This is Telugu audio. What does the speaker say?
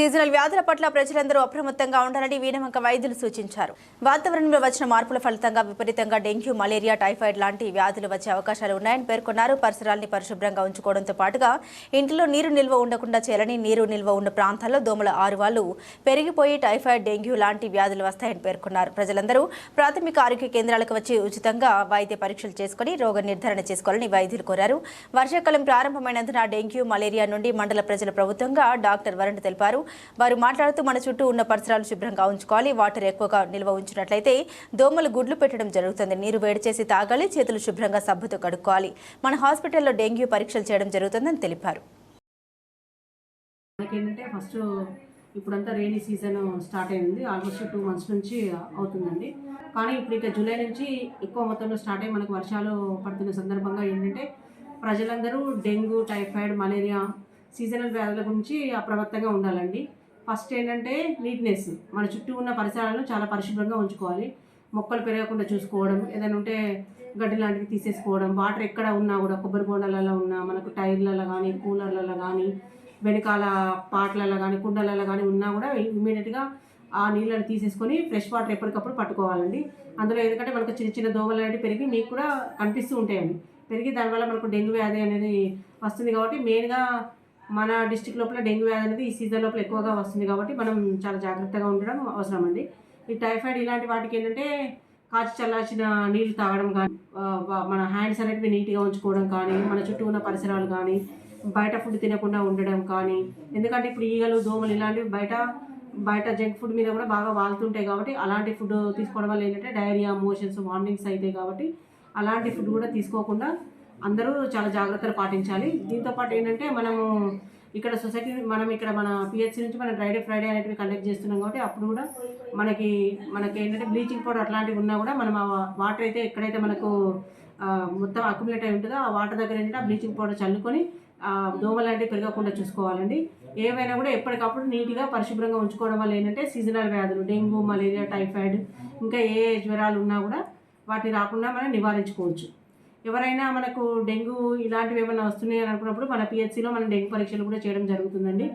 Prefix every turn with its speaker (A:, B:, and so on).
A: సీజనల్ వ్యాధుల పట్ల ప్రజలందరూ అప్రమత్తంగా ఉండాలని వీణమంక వైద్యులు సూచించారు. వాతావరణంలో వచ్చిన మార్పుల ఫలితంగా విపరీతంగా డెంగ్యూ మలేరియా టైఫాయిడ్ లాంటి వ్యాధులు వచ్చే అవకాశాలు ఉన్నాయని పేర్కొన్నారు. పరిసరాల్ని పరిశుభ్రంగా ఉంచుకోవడంతో పాటుగా ఇంటిలో నీరు నిల్వ ఉండకుండా చేయాలని నీరు నిల్వ ఉన్న ప్రాంతాల్లో దోమల ఆరువాళ్ళు పెరిగిపోయి టైఫాయిడ్ డెంగ్యూ లాంటి వ్యాధులు వస్తాయని పేర్కొన్నారు. ప్రజలందరూ ప్రాథమిక ఆరోగ్య కేంద్రాలకు వచ్చి ఉచితంగా వైద్య పరీక్షలు చేసుకుని రోగ నిర్ధారణ చేసుకోవాలని వైద్యులు కోరారు. వర్షాకాలం ప్రారంభమైనందున డెంగ్యూ మలేరియా నుండి మండల ప్రజల ప్రభుత్వంగా డాక్టర్ వరుణ్ తెలిపారు. వారు మాట్లాడుతూ మన చుట్టూ ఉన్న పరిసరాలు శుభ్రంగా ఉంచుకోవాలి వాటర్ ఎక్కువగా నిల్వ ఉంచినట్లయితే దోమలు గుడ్లు పెట్టడం జరుగుతుంది. నీరు వేడి చేసి తాగాలి చేతులు శుభ్రంగా సబ్బుతో కడుక్కోవాలి. మన హాస్పిటల్లో డెంగ్యూ పరీక్షలు చేయడం జరుగుతుందని తెలిపారు.
B: మనకేంటంటే ఫస్ట్ ఇప్పుడంతా రెయినీ సీజన్ స్టార్ట్ అయింది. ఆల్మోస్ట్ టూ మంత్స్ నుంచి అవుతుందండి. కానీ ఇప్పుడు ఇక జూలై నుంచి ఎక్కువ మొత్తంలో స్టార్ట్ అయ్యి మనకు వర్షాలు పడుతున్న సందర్భంగా ఏంటంటే ప్రజలందరూ డెంగ్యూ టైఫాయిడ్ మలేరియా సీజనల్ వ్యాధుల గురించి అప్రమత్తంగా ఉండాలండి. ఫస్ట్ ఏంటంటే నీట్నెస్. మన చుట్టూ ఉన్న పరిసరాలను చాలా పరిశుభ్రంగా ఉంచుకోవాలి. మొక్కలు పెరగకుండా చూసుకోవడం ఏదైనా ఉంటే గడ్డి లాంటివి తీసేసుకోవడం వాటర్ ఎక్కడ ఉన్నా కూడా కొబ్బరి బోండాలలో ఉన్నా మనకు టైర్లలో కానీ కూలర్లలో కానీ వెనకాల పాటలలో కానీ కుండలలో కానీ ఉన్నా కూడా ఇమీడియట్గా ఆ నీళ్ళని తీసేసుకొని ఫ్రెష్ వాటర్ ఎప్పటికప్పుడు పట్టుకోవాలండి. అందులో ఎందుకంటే మనకు చిన్న చిన్న దోమలు అనేవి పెరిగి మీకు కూడా కనిపిస్తూ ఉంటాయండి. పెరిగి దానివల్ల మనకు డెంగ్యూ వ్యాధి అనేది వస్తుంది కాబట్టి మెయిన్గా మన డిస్టిక్ లోపల డెంగ్యూ వ్యాధి అనేది ఈ సీజన్ లోపల ఎక్కువగా వస్తుంది కాబట్టి మనం చాలా జాగ్రత్తగా ఉండడం అవసరం అండి. ఈ టైఫాయిడ్ ఇలాంటి వాటికి ఏంటంటే కాచి చల్లార్చిన నీళ్ళు తాగడం కానీ మన హ్యాండ్స్ అనేటివి నీట్గా ఉంచుకోవడం కానీ మన చుట్టూ ఉన్న పరిసరాలు కానీ బయట ఫుడ్ తినకుండా ఉండడం కానీ ఎందుకంటే ఇప్పుడు ఈగలు దోమలు ఇలాంటివి బయట బయట జంక్ ఫుడ్ మీద కూడా బాగా వాళ్తుంటాయి కాబట్టి అలాంటి ఫుడ్ తీసుకోవడం వల్ల ఏంటంటే డైరియా మోషన్స్ వామిటింగ్స్ అవుతాయి కాబట్టి అలాంటి ఫుడ్ కూడా తీసుకోకుండా అందరూ చాలా జాగ్రత్తలు పాటించాలి. దీంతో పాటు ఏంటంటే మనము ఇక్కడ సొసైటీ మనం ఇక్కడ మన పిహెచ్సి నుంచి మనం డ్రైడే ఫ్రైడే అనేటివి కండక్ట్ చేస్తున్నాం కాబట్టి అప్పుడు కూడా మనకి మనకి ఏంటంటే బ్లీచింగ్ పౌడర్ అట్లాంటివి ఉన్నా కూడా మనం ఆ వాటర్ అయితే ఎక్కడైతే మనకు మొత్తం అక్యుములేట్ అయి ఉంటుందో ఆ వాటర్ దగ్గర ఏంటంటే ఆ బ్లీచింగ్ పౌడర్ చల్లుకొని దోమలు లాంటివి పెరగకుండా చూసుకోవాలండి. ఏవైనా కూడా ఎప్పటికప్పుడు నీట్గా పరిశుభ్రంగా ఉంచుకోవడం వల్ల ఏంటంటే సీజనల్ వ్యాధులు డెంగ్యూ మలేరియా టైఫాయిడ్ ఇంకా ఏ ఏ జ్వరాలు ఉన్నా కూడా వాటిని రాకుండా మనం నివారించుకోవచ్చు. ఎవరైనా మనకు డెంగ్యూ ఇలాంటివి ఏమైనా వస్తున్నాయి అని అనుకున్నప్పుడు మన పిహెచ్సిలో మనం డెంగ్యూ పరీక్షలు కూడా చేయడం జరుగుతుందండి.